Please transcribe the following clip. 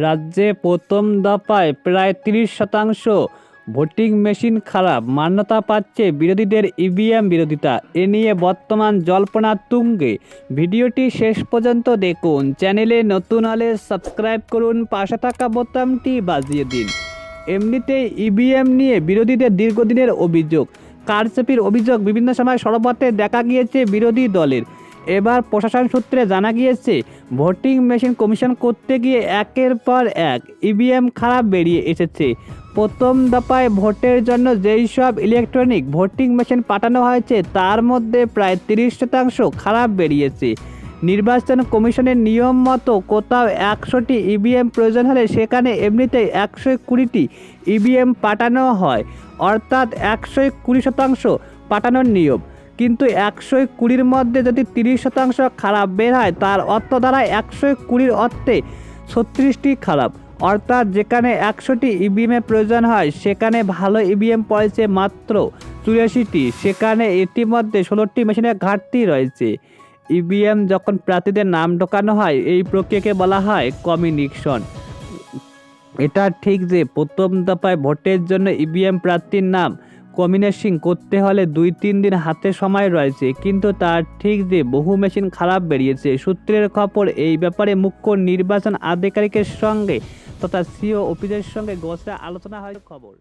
রাজ্যে প্রথম দফায় প্রায় তিরিশ শতাংশ ভোটিং মেশিন খারাপ। মান্যতা পাচ্ছে বিরোধীদের ইভিএম বিরোধিতা। এ নিয়ে বর্তমান জল্পনা তুঙ্গে। ভিডিওটি শেষ পর্যন্ত দেখুন। চ্যানেলে নতুন হলে সাবস্ক্রাইব করুন। পাশে থাকা বোতামটি বাজিয়ে দিন। এমনিতেই ইভিএম নিয়ে বিরোধীদের দীর্ঘদিনের অভিযোগ। কারচুপির অভিযোগ বিভিন্ন সময় সরবতে দেখা গিয়েছে বিরোধী দলের। এবার প্রশাসন সূত্রে জানা গিয়েছে, ভোটিং মেশিন কমিশন করতে গিয়ে একের পর এক ইভিএম খারাপ বেরিয়ে এসেছে। প্রথম দফায় ভোটের জন্য যেই সব ইলেকট্রনিক ভোটিং মেশিন পাঠানো হয়েছে, তার মধ্যে প্রায় তিরিশ শতাংশ খারাপ বেরিয়েছে। নির্বাচন কমিশনের নিয়ম মতো কোথাও একশোটি ইভিএম প্রয়োজন হলে সেখানে এমনিতেই একশো কুড়িটি ইভিএম পাঠানো হয়, অর্থাৎ একশো কুড়ি শতাংশ পাঠানোর নিয়ম। কিন্তু একশো কুড়ির মধ্যে যদি তিরিশ শতাংশ খারাপ বের হয়, তার অর্থ দ্বারায় একশো কুড়ির অর্থে ছত্রিশটি খারাপ। অর্থাৎ যেখানে একশোটি ইভিএমের প্রয়োজন হয়, সেখানে ভালো ইভিএম পড়েছে মাত্র চুরাশিটি। সেখানে ইতিমধ্যে ষোলোটি মেশিনের ঘাটতি রয়েছে। ইভিএম যখন প্রার্থীদের নাম ঢোকানো হয়, এই প্রক্রিয়াকে বলা হয় কমিউনিকেশন এটা ঠিক যে প্রথম দফায় ভোটের জন্য ইভিএম প্রার্থীর নাম কম্বিনেশন করতে হলে দুই তিন দিন হাতে সময় রয়েছে, কিন্তু তার ঠিক যে বহু মেশিন খারাপ বেরিয়েছে। সূত্রের খবর, এই ব্যাপারে মুখ্য নির্বাচন আধিকারিকের সঙ্গে তথা সিও অফিসের সঙ্গে গোসরা আলোচনা হয় খবর।